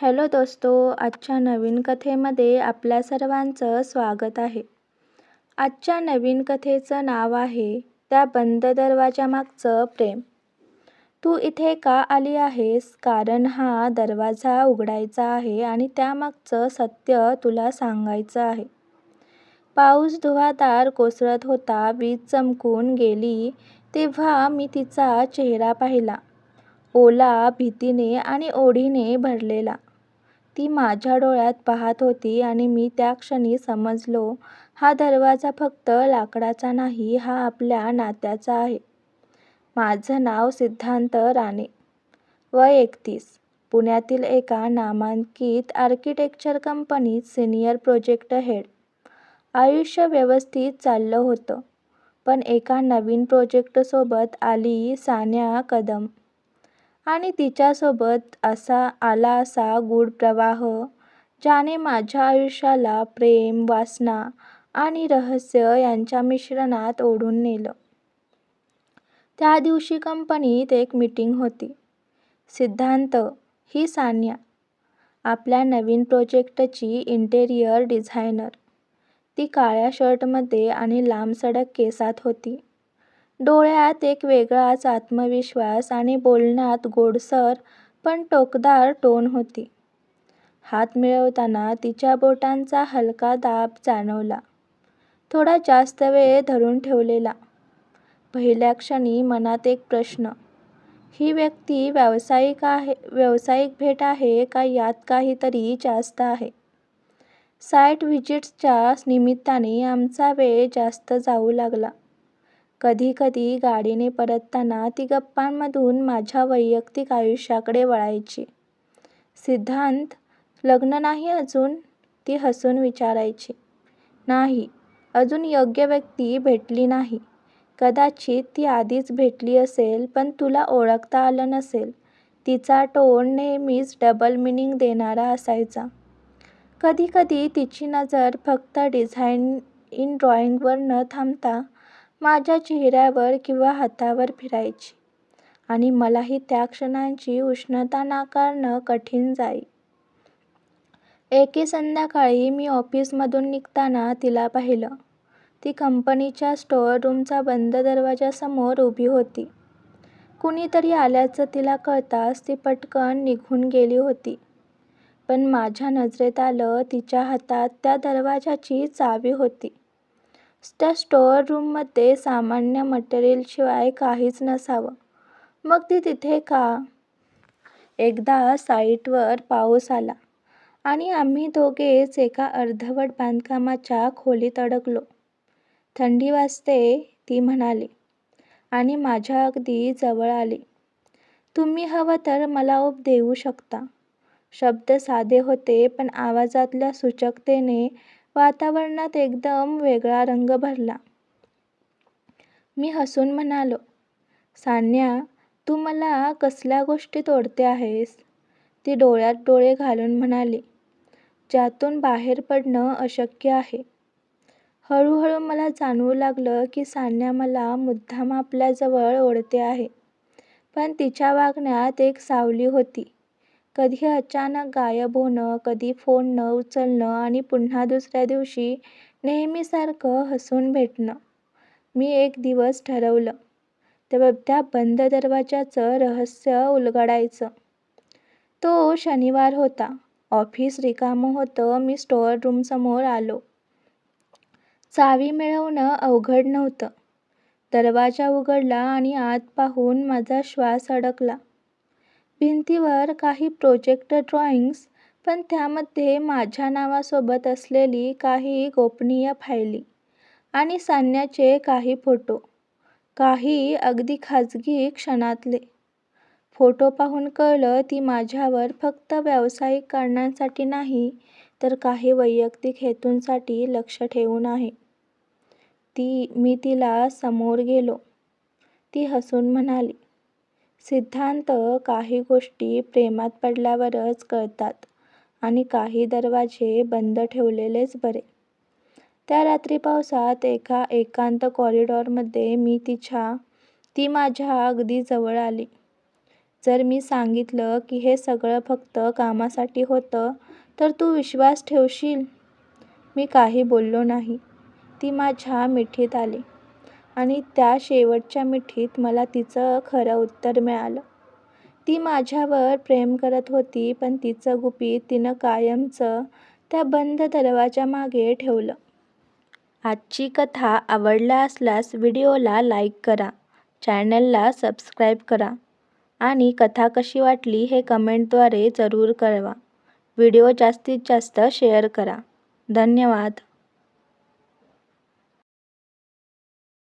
Hello दोस्तो आजच्या नवीन कथेमध्ये आपल्या सर्वांचं स्वागत आहे. आजच्या नवीन कथेचं नाव आहे त्या बंद दरवाजामागचं प्रेम. तू इथे का आली आहेस? कारण हा दरवाजा उघडायचा आहे आणि त्यामागचं सत्य तुला सांगायचं आहे. पाऊस धुवाधार कोसळत होता वीज चमकून गेली तेव्हा मी तिचा चेहरा पाहिला. ओला भीतीने आणि ओढीने भरलेला. ती माझ्या डोळ्यात पाहत होती आणि मी त्या क्षणी समजलो हा दरवाजा फक्त लाकडाचा नाही हा आपल्या नात्याचा आहे. माझं नाव सिद्धांत राणे. वय एकतीस. पुण्यातील एका नामांकित आर्किटेक्चर कंपनीत सिनियर प्रोजेक्ट हेड. आयुष्य व्यवस्थित चाललं होतं पण एका नवीन प्रोजेक्टसोबत आली सान्या कदम. आणि तिच्यासोबत असा आला असा गूढ प्रवाह ज्याने माझ्या आयुष्याला प्रेम वासना आणि रहस्य यांच्या मिश्रणात ओढून नेलं. त्या दिवशी कंपनीत एक मीटिंग होती. सिद्धांत ही सान्या आपल्या नवीन प्रोजेक्टची इंटेरियर डिझायनर. ती काळ्या शर्टमध्ये आणि लांबसडक केसात होती. डोळ्यात एक वेगळाच आत्मविश्वास आणि बोलण्यात गोडसर पण टोकदार टोन होती. हात मिळवताना तिच्या बोटांचा हलका दाब जाणवला. थोडा जास्त वेळ धरून ठेवलेला. पहिल्या क्षणी मनात एक प्रश्न ही व्यक्ती व्यावसायिक आहे व्यावसायिक भेट आहे का यात काहीतरी जास्त आहे? साईट व्हिजिट्सच्या निमित्ताने आमचा वेळ जास्त जाऊ लागला. कधीकधी गाडीने परतताना ती गप्पांमधून माझ्या वैयक्तिक आयुष्याकडे वळायची. सिद्धांत लग्न नाही अजून? ती हसून विचारायची. नाही अजून योग्य व्यक्ती भेटली नाही. कदाचित ती आधीच भेटली असेल पण तुला ओळखता आलं नसेल. तिचा टोन नेहमीच डबल मिनिंग देणारा असायचा. कधीकधी तिची नजर फक्त डिझाईन इन ड्रॉइंगवर न थांबता माझ्या चेहऱ्यावर किंवा हातावर फिरायची आणि मलाही त्या क्षणांची उष्णता नाकारणं कठीण जाई. एके संध्याकाळी मी ऑफिसमधून निघताना तिला पाहिलं. ती कंपनीच्या स्टोअर रूमचा बंद दरवाजासमोर उभी होती. कुणीतरी आल्याचं तिला कळताच ती पटकन निघून गेली होती. पण माझ्या नजरेत आलं तिच्या हातात त्या दरवाजाची चावी होती. त्या स्टोअर रूममध्ये सामान्य मटेरियलशिवाय काहीच नसावं. मग ती तिथे का? एकदा साईटवर पाऊस आला आणि आम्ही दोघेच एका अर्धवट बांधकामाच्या खोलीत अडकलो. थंडी वाजते ती म्हणाली. आणि माझ्या अगदी जवळ आली. तुम्ही हवं तर मला उप देऊ शकता. शब्द साधे होते पण आवाजातल्या सूचकतेने वातावरणात एकदम वेगळा रंग भरला. मी हसून म्हणालो सान्या तू मला कसल्या गोष्टीत ओढते आहेस? ती डोळ्यात डोळे घालून म्हणाली ज्यातून बाहेर पडणं अशक्य आहे. हळूहळू मला जाणवू लागलं की सान्या मला मुद्दाम आपल्याजवळ ओढते आहे पण तिच्या वागण्यात एक सावली होती. कधी अचानक गायब होणं कधी फोन न उचलणं आणि पुन्हा दुसऱ्या दिवशी नेहमीसारखं हसून भेटणं. मी एक दिवस ठरवलं. तेव्हा त्या बंद दरवाजाचं रहस्य उलगडायचं. तो शनिवार होता. ऑफिस रिकामं होतं. मी स्टोअर रूमसमोर आलो. चावी मिळवणं अवघड नव्हतं. दरवाजा उघडला आणि आत पाहून माझा श्वास अडकला. भिंतीवर काही प्रोजेक्ट ड्रॉइंग्स पण त्यामध्ये माझ्या नावासोबत असलेली काही गोपनीय फायली आणि सान्याचे काही फोटो काही अगदी खाजगी क्षणातले. फोटो पाहून कळलं ती माझ्यावर फक्त व्यावसायिक कारणांसाठी नाही तर काही वैयक्तिक हेतूंसाठी लक्ष ठेवून आहे. ती मी तिला समोर गेलो. ती हसून म्हणाली सिद्धांत काही गोष्टी प्रेमात पडल्यावरच कळतात आणि काही दरवाजे बंद ठेवलेलेच बरे. त्या रात्री पावसात एका एकांत कॉरिडॉरमध्ये मी तिच्या ती माझ्या अगदी जवळ आली. जर मी सांगितलं की हे सगळं फक्त कामासाठी होतं तर तू विश्वास ठेवशील? मी काही बोललो नाही. ती माझ्या मिठीत आली. आणि त्या शेवटच्या मिठीत मला तिचं खरं उत्तर मिळालं. ती माझ्यावर प्रेम करत होती पण तिचं गुपित तिनं कायमचं त्या बंद दरवाजा मागे ठेवलं. आजची कथा आवडला असल्यास व्हिडिओला लाईक करा चॅनलला सबस्क्राईब करा आणि कथा कशी वाटली हे कमेंटद्वारे जरूर कळवा. व्हिडिओ जास्तीत जास्त शेअर करा. धन्यवाद.